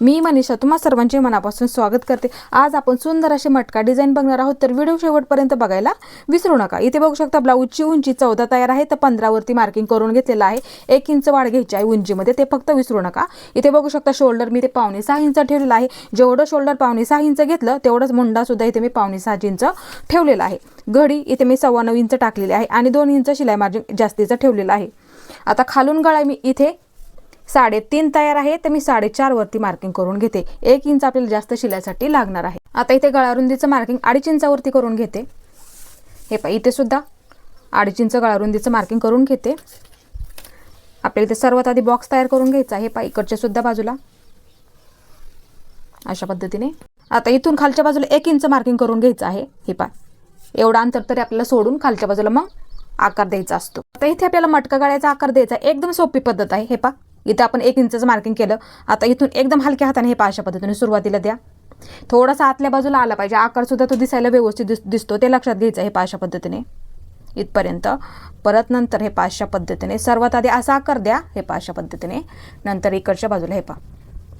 मी मनीषा तुम्हा सर्वांचे मनापासून स्वागत करते. आज आपण सुंदर अशी मटका डिझाईन बघणार आहोत. तर व्हिडिओ शेवटपर्यंत बघायला विसरू नका. इथे बघू शकता ब्लाऊजची उंची चौदा तयार आहे. तर पंधरावरती मार्किंग करून घेतलेलं आहे. एक इंच वाढ घ्यायची आहे उंचीमध्ये. ते फक्त विसरू नका. इथे बघू शकता शोल्डर मी ते पावणे सहा इंच ठेवलेलं आहे. जेवढं शोल्डर पावणे सहा इंच घेतलं तेवढंच मुंडासुद्धा इथे मी पावणे सहा इंच ठेवलेला आहे. घडी इथे मी सव्वा नऊ इंच टाकलेली आहे. आणि दोन इंच शिलाई मार्जिन जास्तीचं ठेवलेलं आहे. आता खालून गळा मी इथे साडेतीन तयार आहे तर मी साडेचार वरती मार्किंग करून घेते. एक इंच आपल्याला जास्त शिलायसाठी लागणार आहे. आता इथे गळारुंदीचं मार्किंग अडीच इंचावरती करून घेते. हे पा इथे सुद्धा अडीच इंच गळारुंदीचं मार्किंग करून घेते. आपल्याला इथे सर्वात आधी बॉक्स तयार करून घ्यायचा आहे. पा इकडच्या सुद्धा बाजूला. अशा पद्धतीने. आता इथून खालच्या बाजूला एक इंच मार्किंग करून घ्यायचं आहे. हे पहा एवढा अंतर तरी आपल्याला सोडून खालच्या बाजूला मग आकार द्यायचा असतो. आता इथे आपल्याला मटका गाळ्याचा आकार द्यायचा आहे. एकदम सोपी पद्धत आहे. हे पा इथे आपण एक इंचचं मार्किंग केलं. आता इथून एकदम हलक्या हाताने हे पाचशा पद्धतीने सुरुवातीला द्या. थोडासा आतल्या बाजूला आला पाहिजे. आकारसुद्धा तो दिसायला व्यवस्थित दिस दिसतो. ते लक्षात घ्यायचं हे पाचशा पद्धतीने. इथपर्यंत. परत नंतर हे पाचशा पद्धतीने. सर्वात आधी असा आकार द्या. हे पाचशा पद्धतीने. नंतर इकडच्या बाजूला हे पा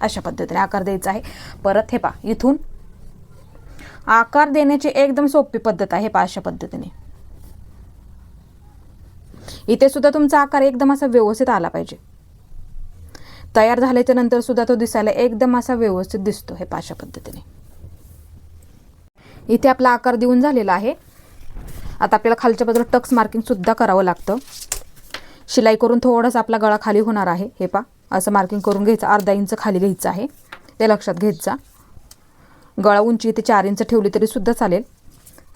अशा पद्धतीने आकार द्यायचा आहे. परत हे पा इथून. आकार देण्याची एकदम सोपी पद्धत आहे. पा पद्धतीने. इथे सुद्धा तुमचा आकार एकदम असा व्यवस्थित आला पाहिजे. तयार झाल्याच्यानंतर सुद्धा तो दिसायला एकदम असा व्यवस्थित दिसतो हे पाशा पद्धतीने. इथे आपला आकार देऊन झालेला आहे. आता आपल्याला खालच्या बाजूला टक्स मार्किंग सुद्धा करावं लागतं. शिलाई करून थोडासा आपला गळा खाली होणार आहे. हे पा असं मार्किंग करून घ्यायचं. अर्धा इंच खाली घ्यायचं आहे. ते लक्षात घ्यायचा. गळा उंची इथे चार इंच ठेवली तरी सुद्धा चालेल.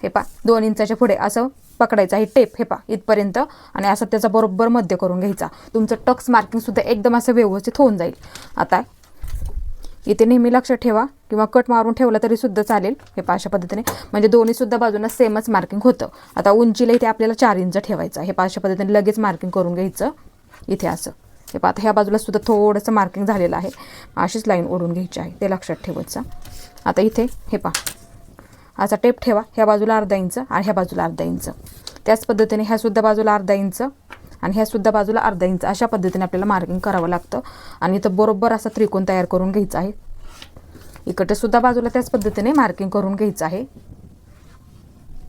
हे पा दोन इंचाच्या पुढे असं पकडायचं आहे. टेप हे पा इथपर्यंत. आणि असं त्याचा बरोबर मध्य करून घ्यायचा. तुमचं टक्स मार्किंगसुद्धा एकदम असं व्यवस्थित होऊन जाईल. आता इथे नेहमी लक्षात ठेवा किंवा कट मारून ठेवला तरी सुद्धा चालेल. हे पा अशा पद्धतीने. म्हणजे दोन्हीसुद्धा बाजूंना सेमच मार्किंग होतं. आता उंचीला इथे आपल्याला चार इंच ठेवायचं हे पा अशा पद्धतीने लगेच मार्किंग करून घ्यायचं. इथे असं. हे पा आता ह्या बाजूला सुद्धा थोडंसं मार्किंग झालेलं आहे. अशीच लाईन ओढून घ्यायची आहे. ते लक्षात ठेवायचं आता इथे हे पा असा टेप ठेवा ह्या बाजूला अर्धा इंच आणि ह्या बाजूला अर्धा इंच. त्याच पद्धतीने ह्यासुद्धा बाजूला अर्धा इंच आणि ह्यासुद्धा बाजूला अर्धा इंच अशा पद्धतीने आपल्याला मार्किंग करावं लागतं. आणि इथं बरोबर असा त्रिकोण तयार करून घ्यायचा आहे. इकडेसुद्धा बाजूला त्याच पद्धतीने मार्किंग करून घ्यायचं आहे.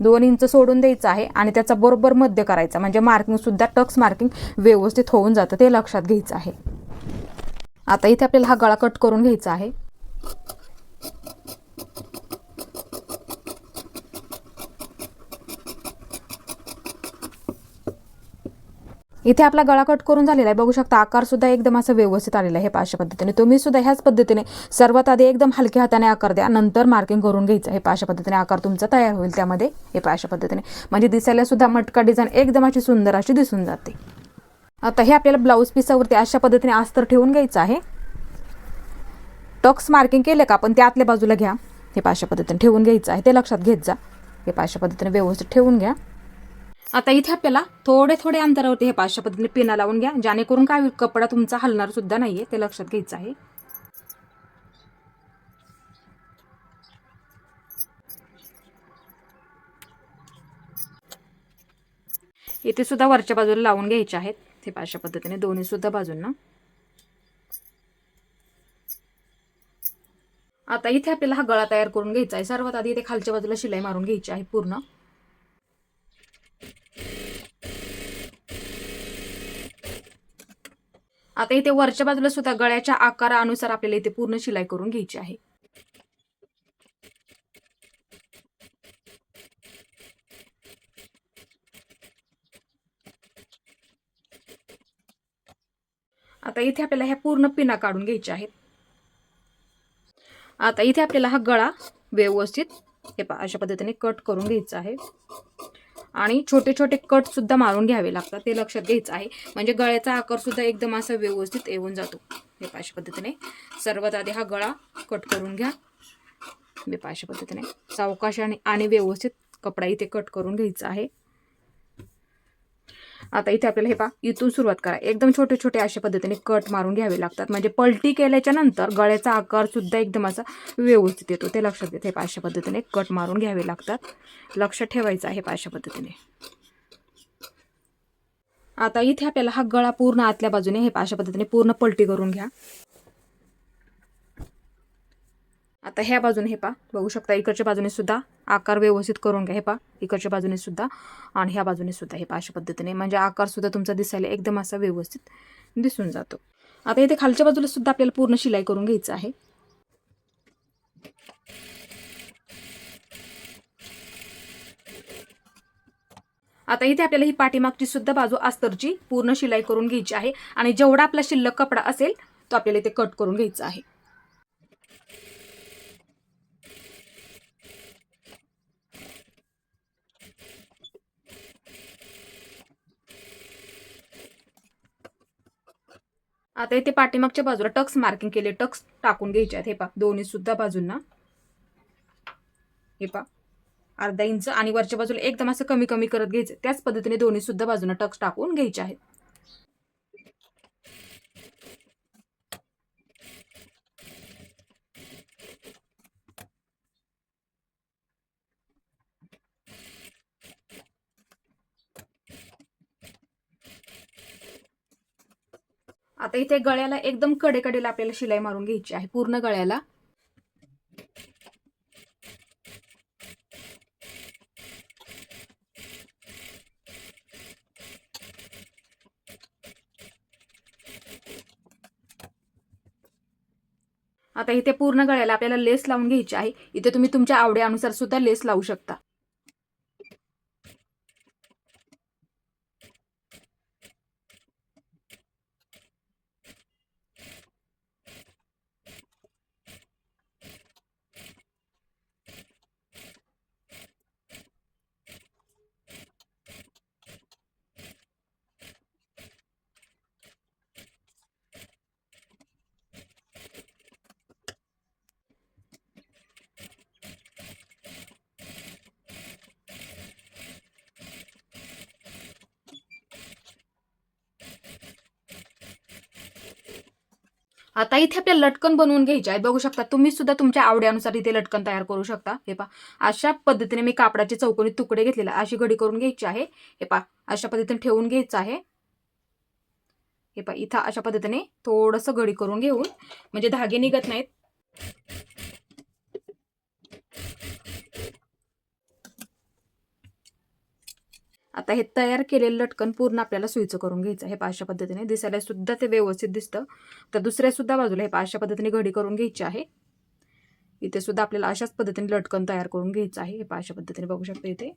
दोन इंच सोडून द्यायचं आहे आणि त्याचा बरोबर मध्य करायचा म्हणजे मार्किंगसुद्धा टक्स मार्किंग व्यवस्थित होऊन जातं ते लक्षात घ्यायचं आहे. आता इथे आपल्याला हा गळा कट करून घ्यायचा आहे. इथे आपला गळा कट करून झालेला आहे. बघू शकता आकार सुद्धा एकदम असं व्यवस्थित आलेला आहे पाशा पद्धतीने. तुम्ही सुद्धा ह्याच पद्धतीने सर्वात आधी एकदम हलक्या हाताने आकार द्या नंतर मार्किंग करून घ्यायचं हे पाशा पद्धतीने. आकार तुमचा तयार होईल त्यामध्ये हे पाशा पद्धतीने. म्हणजे दिसायला सुद्धा मटका डिझाईन एकदम अशी सुंदर अशी दिसून जाते. आता हे आपल्याला ब्लाऊज पिसावरती अशा पद्धतीने अस्तर ठेवून घ्यायचं आहे. टक्स मार्किंग केलं का आपण ते आतल्या बाजूला घ्या. हे पाशा पद्धतीने ठेवून घ्यायचं आहे. ते लक्षात घेत जा. हे पाशा पद्धतीने व्यवस्थित ठेवून घ्या. आता इथे आपल्याला थोडे थोडे अंतरावरती हे पाचशा पद्धतीने पिना लावून घ्या. जेणेकरून काय कपडा तुमचा हलणार सुद्धा नाहीये. ते लक्षात घ्यायचं आहे. इथे सुद्धा वरच्या बाजूला लावून घ्यायचे आहेत. हे पाचशा पद्धतीने दोन्ही सुद्धा बाजूंना. आता इथे आपल्याला हा गळा तयार करून घ्यायचा आहे. सर्वात आधी इथे खालच्या बाजूला शिलाई मारून घ्यायची आहे पूर्ण. आता इथे वरच्या बाजूला सुद्धा गळ्याच्या आकारानुसार आपल्याला इथे पूर्ण शिलाई करून घ्यायची आहे. आता इथे आपल्याला ह्या पूर्ण पिना काढून घ्यायच्या आहेत. आता इथे आपल्याला हा गळा व्यवस्थित हे अशा पद्धतीने कट करून घ्यायचा आहे. आणि छोटे छोटे कट सुद्धा मारून घ्यावे लागतात. ते लक्षात घ्यायचं आहे. म्हणजे गळ्याचा आकार सुद्धा एकदम असा व्यवस्थित येऊन जातो. बेपाशा पद्धतीने. सर्वात आधी हा गळा कट करून घ्या. बेपाशा पद्धतीने. सावकाश आणि आणि व्यवस्थित कपडा इथे कट करून घ्यायचा आहे. आता इथे आपल्याला हे पा इथून सुरुवात करा. एकदम छोटे छोटे अशा पद्धतीने कट मारून घ्यावे लागतात. म्हणजे पलटी केल्याच्यानंतर गळ्याचा आकार सुद्धा एकदम असा व्यवस्थित येतो. ते लक्षात घेत हे अशा पद्धतीने कट मारून घ्यावे लागतात. लक्ष ठेवायचं आहे अशा पद्धतीने. आता इथे आपल्याला हा गळा पूर्ण आतल्या बाजूने हे अशा पद्धतीने पूर्ण पलटी करून घ्या. आता ह्या बाजूने हे पा बघू शकता इकडच्या बाजूने सुद्धा आकार व्यवस्थित करून घ्या. हे पा इकडच्या बाजूने सुद्धा आणि ह्या बाजूने सुद्धा हे पा अशा पद्धतीने. म्हणजे आकार सुद्धा तुमचा दिसायला एकदम असा व्यवस्थित दिसून जातो. आता इथे खालच्या बाजूला सुद्धा आपल्याला पूर्ण शिलाई करून घ्यायचं आहे. आता इथे आपल्याला ही पाठीमागची सुद्धा बाजू अस्तरची पूर्ण शिलाई करून घ्यायची आहे. आणि जेवढा आपला शिल्लक कपडा असेल तो आपल्याला इथे कट करून घ्यायचा आहे. आता इथे पाठीमागच्या बाजूला टक्स मार्किंग केले टक्स टाकून घ्यायचे आहेत. हे पा दोन्ही सुद्धा बाजूंना. हे पा अर्धा इंच आणि वरच्या बाजूला एकदम असं कमी कमी करत घ्यायचं. त्याच पद्धतीने दोन्ही सुद्धा बाजूंना टक्स टाकून घ्यायचे आहेत. आता इथे गळ्याला एकदम कडेकडेला आपल्याला शिलाई मारून घ्यायची आहे पूर्ण गळ्याला. आता इथे पूर्ण गळ्याला आपल्याला लेस लावून घ्यायची आहे. इथे तुम्ही तुमच्या आवडीनुसार सुद्धा लेस लावू शकता. आता इथे आपल्याला लटकन बनवून घ्यायचे आहेत बघू शकता तुम्ही सुद्धा तुमच्या आवड्यानुसार इथे लटकन तयार करू शकता. हे पा अशा पद्धतीने मी कापडाचे चौकोनी तुकडे घेतलेले अशी घडी करून घ्यायची आहे. हे पा अशा पद्धतीने ठेवून घ्यायचं आहे. हे पा इथं अशा पद्धतीने थोडंसं घडी करून घेऊन म्हणजे धागे निघत नाहीत. आता हे तयार केलेलं लटकन पूर्ण आपल्याला सुईचं करून घ्यायचं. हे पाचशा पद्धतीने दिसायला सुद्धा ते व्यवस्थित दिसतं. तर दुसऱ्या सुद्धा बाजूला हे पाचशा पद्धतीने घडी करून घ्यायची आहे. इथे सुद्धा आपल्याला अशाच पद्धतीने लटकन तयार करून घ्यायचं आहे. हे पाचशा पद्धतीने बघू शकता इथे.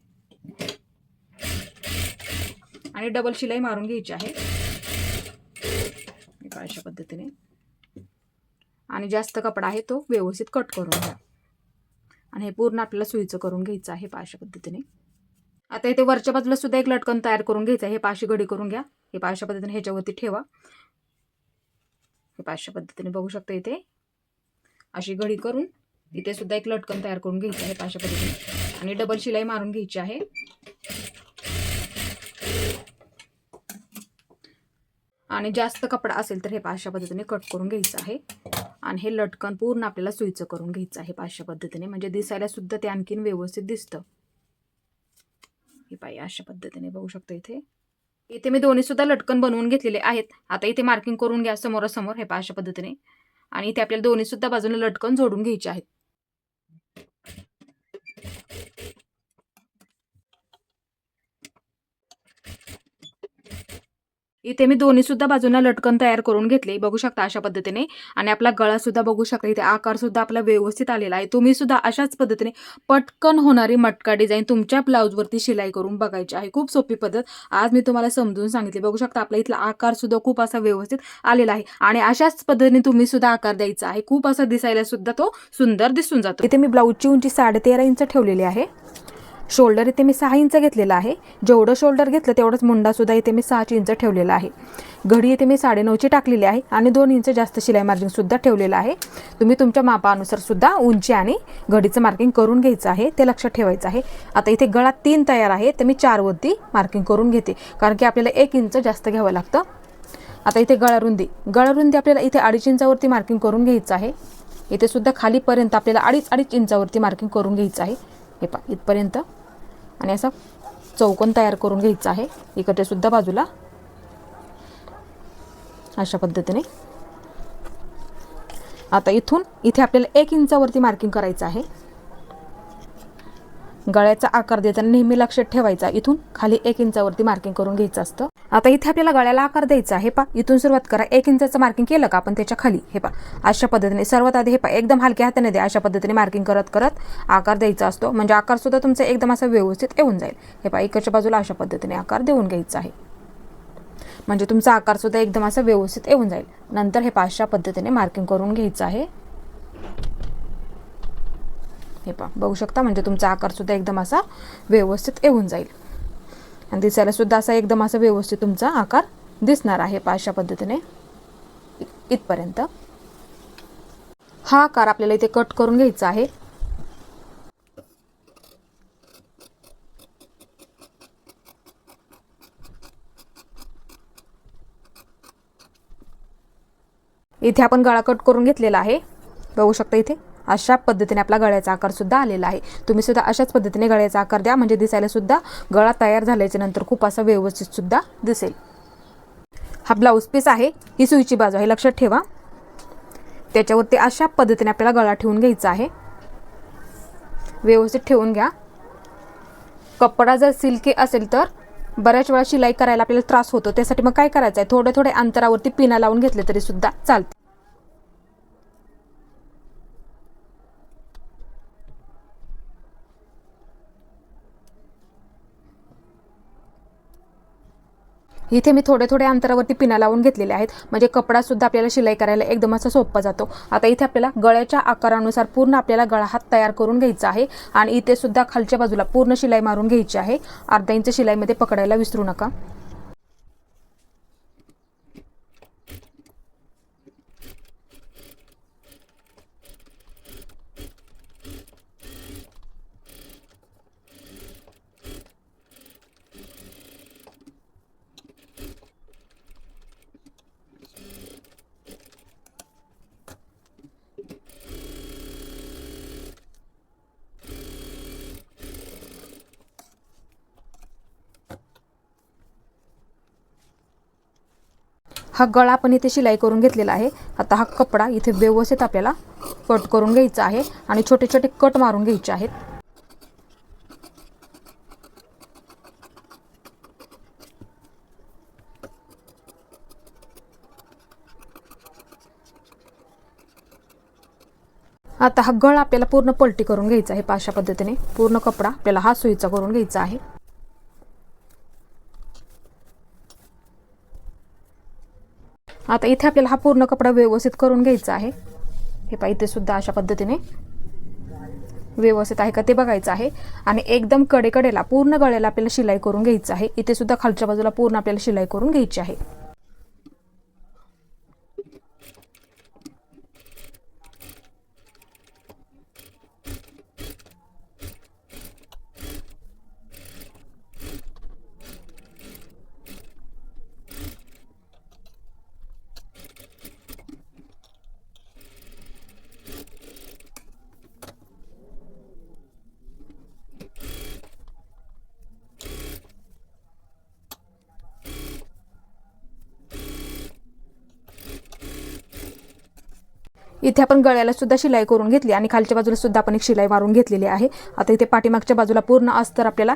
आणि डबल शिलाई मारून घ्यायची आहे. हे अशा पद्धतीने. आणि जास्त कपडा आहे तो व्यवस्थित कट करून घ्या. आणि हे पूर्ण आपल्याला सुईचं करून घ्यायचं आहे पाचशा अशा पद्धतीने. आता इथे वरच्या बाजूला सुद्धा एक लटकन तयार करून घ्यायचं आहे. हे पाशी घडी करून घ्या. हे पाचशा पद्धतीने ह्याच्यावरती ठेवा. हे पाचशा पद्धतीने बघू शकता इथे. अशी घडी करून इथे सुद्धा एक लटकन तयार करून घ्यायचं आहे पाचशा पद्धतीने. आणि डबल शिलाई मारून घ्यायची आहे. आणि जास्त कपडा असेल तर हे पाचशा पद्धतीने कट करून घ्यायचं आहे. आणि हे लटकन पूर्ण आपल्याला सुईचं करून घ्यायचं आहे पाचशा पद्धतीने. म्हणजे दिसायला सुद्धा ते आणखीन व्यवस्थित दिसतं. हे पाहिजे अशा पद्धतीने बघू शकतो इथे. इथे मी दोन्ही सुद्धा लटकन बनवून घेतलेले आहेत. आता इथे मार्किंग करून घ्या समोरासमोर हे पहा अशा पद्धतीने. आणि इथे आपल्याला दोन्ही सुद्धा बाजूने लटकन जोडून घ्यायचे आहेत. इथे मी दोन्ही सुद्धा बाजूंना लटकन तयार करून घेतले. बघू शकता अशा पद्धतीने. आणि आपला गळा सुद्धा बघू शकता. इथे आकार सुद्धा आपला व्यवस्थित आलेला आहे. तुम्ही सुद्धा अशाच पद्धतीने पटकन होणारी मटका डिझाईन तुमच्या ब्लाऊजवरती शिलाई करून बघायची आहे. खूप सोपी पद्धत. आज मी तुम्हाला समजून सांगितले. बघू शकता आपला इथला आकार सुद्धा खूप असा व्यवस्थित आलेला आहे. आणि अशाच पद्धतीने तुम्ही सुद्धा आकार द्यायचा आहे. खूप असा दिसायला सुद्धा तो सुंदर दिसून जातो. इथे मी ब्लाऊजची उंची साडे तेरा इंच ठेवलेली आहे. शोल्डर इथे मी सहा इंच घेतलेला आहे. जेवढं शोल्डर घेतलं तेवढंच मुंडासुद्धा इथे मी सहाच इंच ठेवलेला आहे. घडी इथे मी साडेनऊची टाकलेली आहे आणि दोन इंच जास्त शिलाई मार्जिनसुद्धा ठेवलेलं आहे. तुम्ही तुमच्या मापानुसार सुद्धा उंची आणि घडीचं मार्किंग करून घ्यायचं आहे ते लक्षात ठेवायचं आहे. आता इथे गळा तीन तयार आहे तर मी चारवरती मार्किंग करून घेते कारण की आपल्याला एक इंच जास्त घ्यावं लागतं. आता इथे गळारुंदी गळारुंदी आपल्याला इथे अडीच इंचावरती मार्किंग करून घ्यायचं आहे. इथे सुद्धा खालीपर्यंत आपल्याला अडीच अडीच इंचावरती मार्किंग करून घ्यायचं आहे. हे पा इथपर्यंत आणि असा चौकोन तयार करून घ्यायचा आहे. इकडे सुद्धा बाजूला. अशा पद्धतीने. आता इथून इथे आपल्याला एक इंचावरती मार्किंग करायचं आहे. गळ्याचा आकार देताना नेहमी लक्षात ठेवायचा. इथून खाली एक इंचावरती मार्किंग करून घ्यायचं असतं. आता इथे आपल्याला गळ्याला आकार द्यायचा आहे. पा इथून सुरुवात करा. एक इंचाचं मार्किंग केलं का आपण त्याच्याखाली? हे पा अशा पद्धतीने सर्वात आधी हे पा एकदम हलक्या हाताने द्या. अशा पद्धतीने मार्किंग करत करत आकार द्यायचा असतो. म्हणजे आकार सुद्धा तुमचा एकदम असा व्यवस्थित येऊन जाईल. हे पा इकडच्या बाजूला अशा पद्धतीने आकार देऊन घ्यायचा आहे. म्हणजे तुमचा आकार सुद्धा एकदम असा व्यवस्थित येऊन जाईल. नंतर हे पाचशा पद्धतीने मार्किंग करून घ्यायचं आहे. हे पहा बघू शकता म्हणजे तुमचा आकार सुद्धा एकदम असा व्यवस्थित येऊन जाईल. आणि दिसायला सुद्धा असा एकदम असा व्यवस्थित तुमचा आकार दिसणार आहे पाचशा पद्धतीने. इथपर्यंत. हा आकार आपल्याला इथे कट करून घ्यायचा आहे. इथे आपण गळा कट करून घेतलेला आहे. बघू शकता इथे. अशा पद्धतीने आपला गळ्याचा आकार सुद्धा आलेला आहे. तुम्ही सुद्धा अशाच पद्धतीने गळ्याचा आकार द्या म्हणजे दिसायला सुद्धा गळा तयार झाल्याच्यानंतर खूप असा व्यवस्थित सुद्धा दिसेल. हा ब्लाऊज पीस आहे ही सुईची बाजू आहे लक्षात ठेवा. त्याच्यावरती अशा पद्धतीने आपल्याला गळा ठेवून घ्यायचा आहे. व्यवस्थित ठेवून घ्या. कपडा जर सिल्की असेल तर बऱ्याच वेळा शिलाई करायला आपल्याला त्रास होतो त्यासाठी मग काय करायचं आहे थोड्या थोड्या अंतरावरती पिना लावून घेतले तरी सुद्धा चालते. इथे मी थोड्या थोड्या अंतरावरती पिना लावून घेतलेले आहेत. म्हणजे कपडा सुद्धा आपल्याला शिलाई करायला एकदम असा सोपा जातो. आता इथे आपल्याला गळ्याच्या आकारानुसार पूर्ण आपल्याला गळा हात तयार करून घ्यायचा आहे. आणि इथे सुद्धा खालच्या बाजूला पूर्ण शिलाई मारून घ्यायची आहे. अर्धा इंच शिलाईमध्ये पकडायला विसरू नका. हा गळा पण इथे शिलाई करून घेतलेला आहे. आता हा कपडा इथे व्यवस्थित आपल्याला कट करून घ्यायचा आहे आणि छोटे छोटे कट मारून घ्यायचे आहेत. आता हा गळ आपल्याला पूर्ण पलटी करून घ्यायचा आहे पाशा पद्धतीने. पूर्ण कपडा आपल्याला हा सुईचा करून घ्यायचा आहे. आता इथे आपल्याला हा पूर्ण कपडा व्यवस्थित करून घ्यायचा आहे. हे पहा इथे सुद्धा अशा पद्धतीने व्यवस्थित आहे का ते बघायचं आहे. आणि एकदम कडेकडेला पूर्ण गळ्याला आपल्याला शिलाई करून घ्यायचं आहे. इथे सुद्धा खालच्या बाजूला पूर्ण आपल्याला शिलाई करून घ्यायची आहे. इथे आपण गळ्याला सुद्धा शिलाई करून घेतली आणि खालच्या बाजूला सुद्धा आपण एक शिलाई मारून घेतलेली आहे. आता इथे पाठीमागच्या बाजूला पूर्ण अस्तर आपल्याला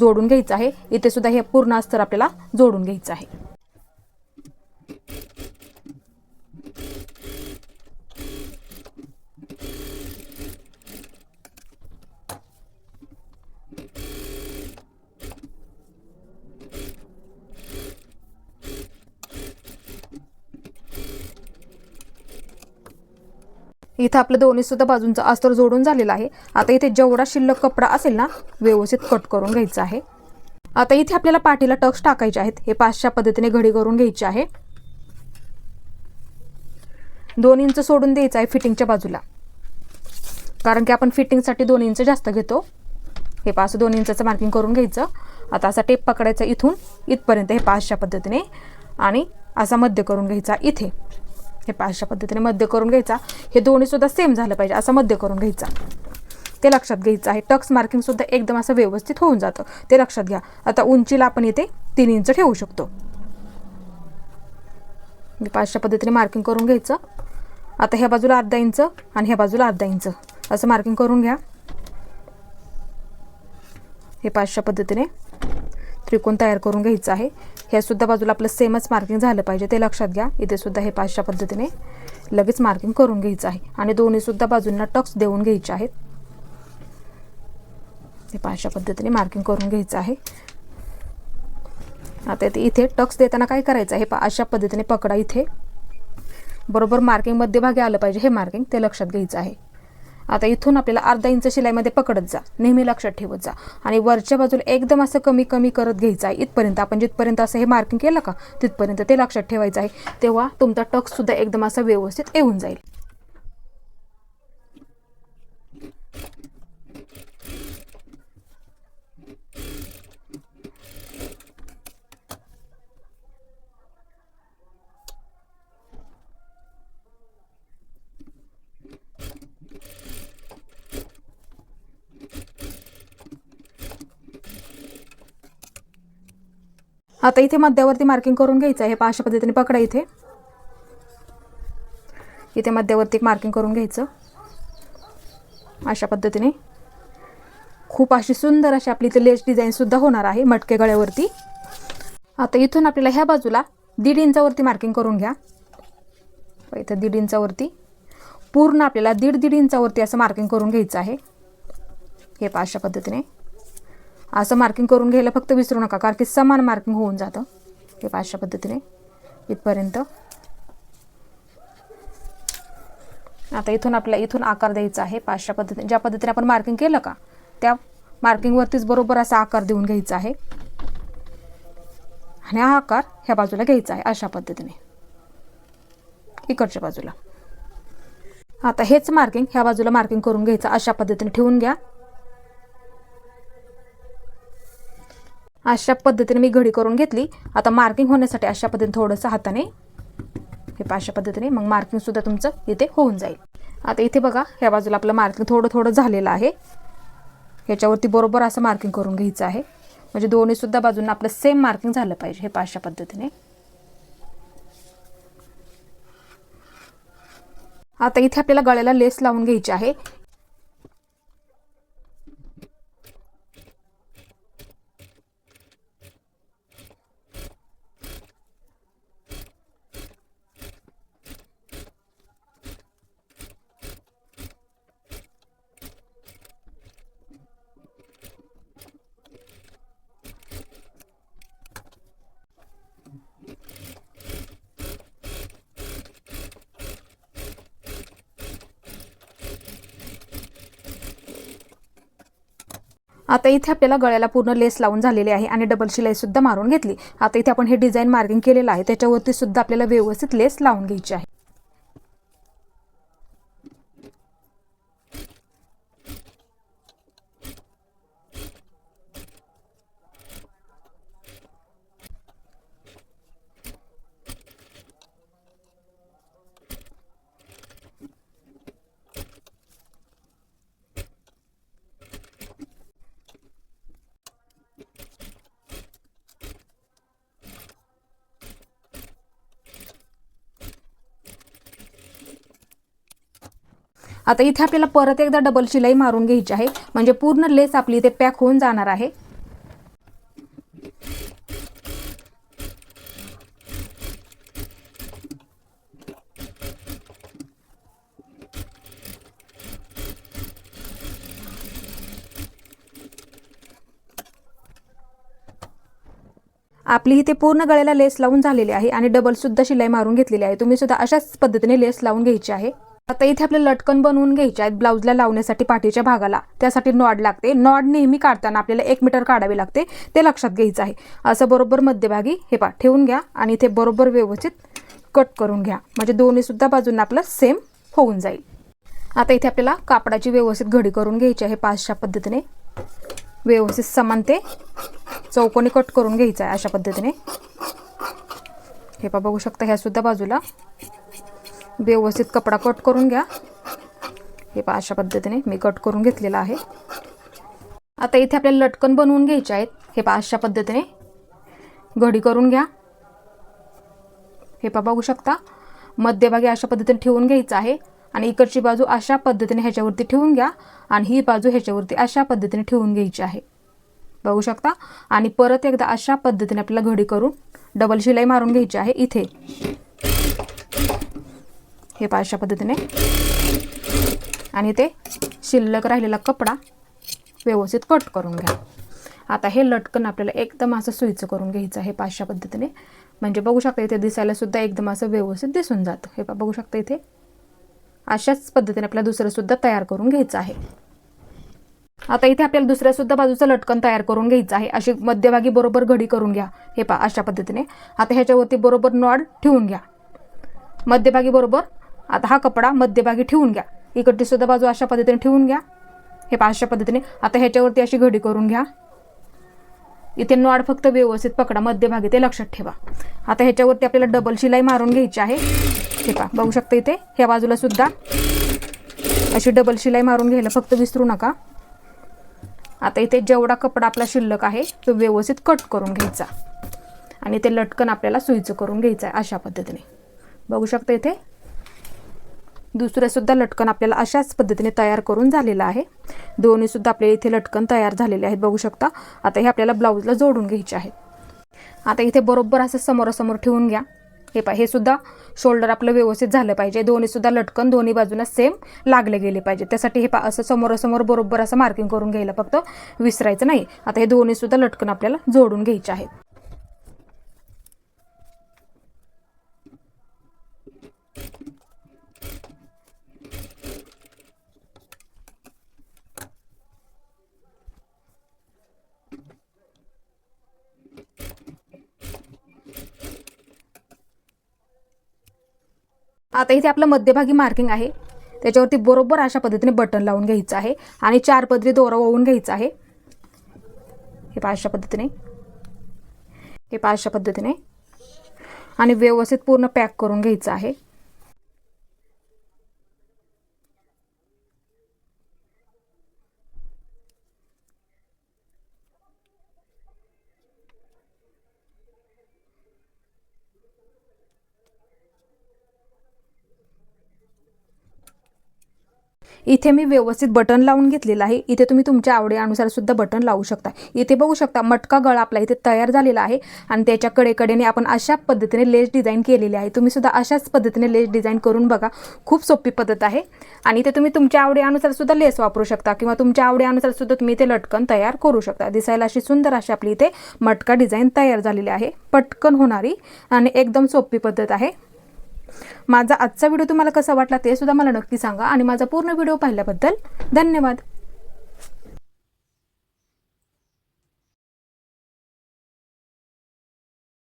जोडून घ्यायचं आहे. इथे सुद्धा हे पूर्ण अस्तर आपल्याला जोडून घ्यायचं आहे. इथं आपलं दोन्ही सुद्धा बाजूंचा अस्तर जोडून झालेला आहे. आता इथे जेवढा शिल्लक कपडा असेल ना व्यवस्थित कट करून घ्यायचा आहे. आता इथे आपल्याला पाठीला टक्स टाकायचे आहेत. हे पाचशा पद्धतीने घडी करून घ्यायचे आहे. दोन इंच सोडून द्यायचं आहे फिटिंगच्या बाजूला. कारण की आपण फिटिंगसाठी दोन इंच जास्त घेतो. हे पाच दोन इंचाचं मार्किंग करून घ्यायचं. आता असा टेप पकडायचा इथून इथपर्यंत हे पाचशा पद्धतीने. आणि असा मध्य करून घ्यायचा इथे. हे पाचशा पद्धतीने मध्य करून घ्यायचा. हे दोन्ही सुद्धा सेम झालं पाहिजे असं मध्य करून घ्यायचा. ते लक्षात घ्यायचं आहे. टक्स मार्किंग सुद्धा एकदम असं व्यवस्थित होऊन जातं. ते लक्षात घ्या. आता उंचीला आपण इथे तीन इंच ठेवू शकतो. पाचशा पद्धतीने मार्किंग करून घ्यायचं. आता ह्या बाजूला अर्धा इंच आणि ह्या बाजूला अर्धा इंच. असं मार्किंग करून घ्या. हे पाचशा पद्धतीने त्रिकोण तयार करून घ्यायचं आहे. ह्या सुद्धा बाजूला आपलं सेमच मार्किंग झालं पाहिजे ते लक्षात घ्या. इथे सुद्धा हे पाचशा पद्धतीने लगेच मार्किंग करून घ्यायचं आहे. आणि दोन्ही सुद्धा बाजूंना टक्स देऊन घ्यायचे आहेत. हे पाचशा पद्धतीने मार्किंग करून घ्यायचं आहे. आता ते इथे टक्स देताना काय करायचं आहे? पा अशा पद्धतीने पकडा इथे. बरोबर मार्किंग मध्यभागी आलं पाहिजे हे मार्किंग ते लक्षात घ्यायचं आहे. आता इथून आपल्याला अर्धा इंच शिलाईमध्ये पकडत जा. नेहमी लक्षात ठेवत जा. आणि वरच्या बाजूला एकदम असं कमी कमी करत घ्यायचं आहे. इथपर्यंत आपण जिथपर्यंत असं हे मार्किंग केलं का तिथपर्यंत ते लक्षात ठेवायचं आहे. तेव्हा तुमचा टक्ससुद्धा एकदम असा व्यवस्थित येऊन जाईल. आता इथे मध्यावरती मार्किंग करून घ्यायचं आहे. अशा पद्धतीने पकडा इथे. इथे मध्यावरती मार्किंग करून घ्यायचं. अशा पद्धतीने. खूप अशी सुंदर अशी आपली इथे लेस डिझाईनसुद्धा होणार आहे मटके गळ्यावरती. आता इथून आपल्याला ह्या बाजूला दीड इंचावरती मार्किंग करून घ्या. इथं दीड इंचावरती. पूर्ण आपल्याला दीड दीड इंचावरती असं मार्किंग करून घ्यायचं आहे. हे पाचशा अशा पद्धतीने. असं मार्किंग करून घ्यायला फक्त विसरू नका कारण की समान मार्किंग होऊन जातं. हे अशा पद्धतीने. इथपर्यंत. आता इथून आपल्या इथून आकार द्यायचा आहे. पाचशा पद्धतीने ज्या पद्धतीने आपण मार्किंग केलं का त्या मार्किंगवरतीच बरोबर असा आकार देऊन घ्यायचा आहे. आणि हा आकार ह्या बाजूला घ्यायचा आहे अशा पद्धतीने. इकडच्या बाजूला. आता हेच मार्किंग ह्या बाजूला मार्किंग करून घ्यायचं अशा पद्धतीने ठेवून घ्या. अशा पद्धतीने मी घडी करून घेतली. आता मार्किंग होण्यासाठी अशा पद्धतीने थोडंसं हाताने हे अशा पद्धतीने. मग मार्किंगसुद्धा तुमचं इथे होऊन जाईल. आता इथे बघा ह्या बाजूला आपलं मार्किंग थोडं थोडं झालेलं आहे. ह्याच्यावरती बरोबर असं मार्किंग करून घ्यायचं आहे. म्हणजे दोन्हीसुद्धा बाजूंना आपलं सेम मार्किंग झालं पाहिजे. हे पाचशा पद्धतीने. आता इथे आपल्याला गळ्याला लेस लावून घ्यायची आहे. आता इथे आपल्याला गळ्याला पूर्ण लेस लावून झालेली आहे आणि डबल शिलाई सुद्धा मारून घेतली. आता इथे आपण हे डिझाईन मार्किंग केलेलं आहे. त्याच्यावरती सुद्धा आपल्याला व्यवस्थित लेस लावून घ्यायची आहे. आता इथे आपल्याला परत एकदा डबल शिलाई मारून घ्यायची आहे. म्हणजे पूर्ण लेस आपली इथे पॅक होऊन जाणार आहे. आपली इथे पूर्ण गळ्याला लेस लावून झालेली आहे आणि डबल सुद्धा शिलाई मारून घेतलेली आहे. तुम्ही सुद्धा अशाच पद्धतीने लेस लावून घ्यायची आहे. आता इथे आपले लटकन बनवून घ्यायचे आहेत ब्लाऊजला लावण्यासाठी पाठीच्या भागाला. त्यासाठी नॉड लागते. नॉड नेहमी काढताना आपल्याला एक मीटर काढावी लागते. ते लक्षात घ्यायचं आहे. असं बरोबर मध्यभागी हे पा ठेवून घ्या आणि इथे बरोबर व्यवस्थित कट करून घ्या. म्हणजे दोन्ही सुद्धा बाजूंना आपलं सेम होऊन जाईल. आता इथे आपल्याला कापडाची व्यवस्थित घडी करून घ्यायची आहे पाचशा पद्धतीने. व्यवस्थित समान ते चौकोनी कट करून घ्यायचं आहे अशा पद्धतीने. हे पा बघू शकता ह्या सुद्धा बाजूला. व्यवस्थित कपडा कट करून घ्या. हे पहा अशा पद्धतीने मी कट करून घेतलेला आहे. आता इथे आपल्याला लटकन बनवून घ्यायचे आहेत. हे पहा अशा पद्धतीने घडी करून घ्या. हे पहा बघू शकता. मध्यभागी अशा पद्धतीने ठेवून घ्यायचं आहे आणि इकडची बाजू अशा पद्धतीने ह्याच्यावरती ठेवून घ्या आणि ही बाजू ह्याच्यावरती अशा पद्धतीने ठेवून घ्यायची आहे. बघू शकता? आणि परत एकदा अशा पद्धतीने आपल्याला घडी करून डबल शिलाई मारून घ्यायची आहे इथे. हे पहा अशा पद्धतीने. आणि ते शिल्लक राहिलेला कपडा व्यवस्थित कट करून घ्या. आता हे लटकन आपल्याला एकदम असं सुईचं करून घ्यायचं आहे पाचशा पद्धतीने. म्हणजे बघू शकता इथे दिसायला सुद्धा एकदम असं व्यवस्थित दिसून जातं. हे पा बघू शकता इथे. अशाच पद्धतीने आपल्याला दुसरं सुद्धा तयार करून घ्यायचं आहे. आता इथे आपल्याला दुसऱ्या सुद्धा बाजूचं लटकन तयार करून घ्यायचं आहे. अशी मध्यभागी बरोबर घडी करून घ्या. हे पा अशा पद्धतीने. आता ह्याच्यावरती बरोबर नॉड ठेवून घ्या. मध्यभागी बरोबर आता हा कपडा मध्यभागी ठेवून घ्या. इकडची सुद्धा बाजू अशा पद्धतीने ठेवून घ्या. हे पहा अशा पद्धतीने. आता ह्याच्यावरती अशी घडी करून घ्या. इथे नॉड फक्त व्यवस्थित पकडा मध्यभागी ते लक्षात ठेवा. आता ह्याच्यावरती आपल्याला डबल शिलाई मारून घ्यायची आहे. हे पहा बघू शकता इथे ह्या बाजूला सुद्धा. अशी डबल शिलाई मारून घ्यायला फक्त विसरू नका. आता इथे जेवढा कपडा आपला शिल्लक आहे तो व्यवस्थित कट करून घ्यायचा. आणि ते लटकन आपल्याला सुईचं करून घ्यायचं आहे अशा पद्धतीने. बघू शकता इथे? दुसऱ्यासुद्धा लटकन आपल्याला अशाच पद्धतीने तयार करून झालेलं आहे. दोन्हीसुद्धा आपल्याला इथे लटकन तयार झालेले आहेत बघू शकता. आता हे आपल्याला ब्लाऊजला जोडून घ्यायचे आहेत. आता इथे बरोबर असं समोरासमोर ठेवून घ्या. हे पा हे सुद्धा शोल्डर आपलं व्यवस्थित झालं पाहिजे. दोन्ही सुद्धा लटकन दोन्ही बाजूला सेम लागले गेले पाहिजे. त्यासाठी हे पा असं समोरासमोर बरोबर असं मार्किंग करून घ्यायला फक्त विसरायचं नाही. आता हे दोन्ही सुद्धा लटकन आपल्याला जोडून घ्यायचे आहेत. आता इथे आपलं मध्यभागी मार्किंग आहे. त्याच्यावरती बरोबर अशा पद्धतीने बटन लावून घ्यायचं आहे. आणि चार पदरी दोरा ओवून घ्यायचं आहे. हे पहा अशा पद्धतीने. हे पहा अशा पद्धतीने. आणि व्यवस्थित पूर्ण पॅक करून घ्यायचं आहे. इथे मी व्यवस्थित बटन लावून घेतलेलं आहे. इथे तुम्ही तुमच्या आवडीनुसार सुद्धा बटन लावू शकता. इथे बघू शकता मटका गळा आपला इथे तयार झालेला आहे. आणि त्याच्या कडेकडेने आपण अशा पद्धतीने लेस डिझाईन केलेली आहे. तुम्ही सुद्धा अशाच पद्धतीने लेस डिझाईन करून बघा. खूप सोपी पद्धत आहे. आणि इथे तुम्ही तुमच्या आवडीनुसार सुद्धा लेस वापरू शकता किंवा तुमच्या आवडीनुसार सुद्धा तुम्ही इथे लटकन तयार करू शकता. दिसायला अशी सुंदर अशी आपली इथे मटका डिझाईन तयार झालेली आहे. पटकन होणारी आणि एकदम सोपी पद्धत आहे. माझा आजचा व्हिडिओ तुम्हाला कसा वाटला ते सुद्धा मला नक्की सांगा आणि माझा पूर्ण व्हिडिओ पाहिल्याबद्दल धन्यवाद.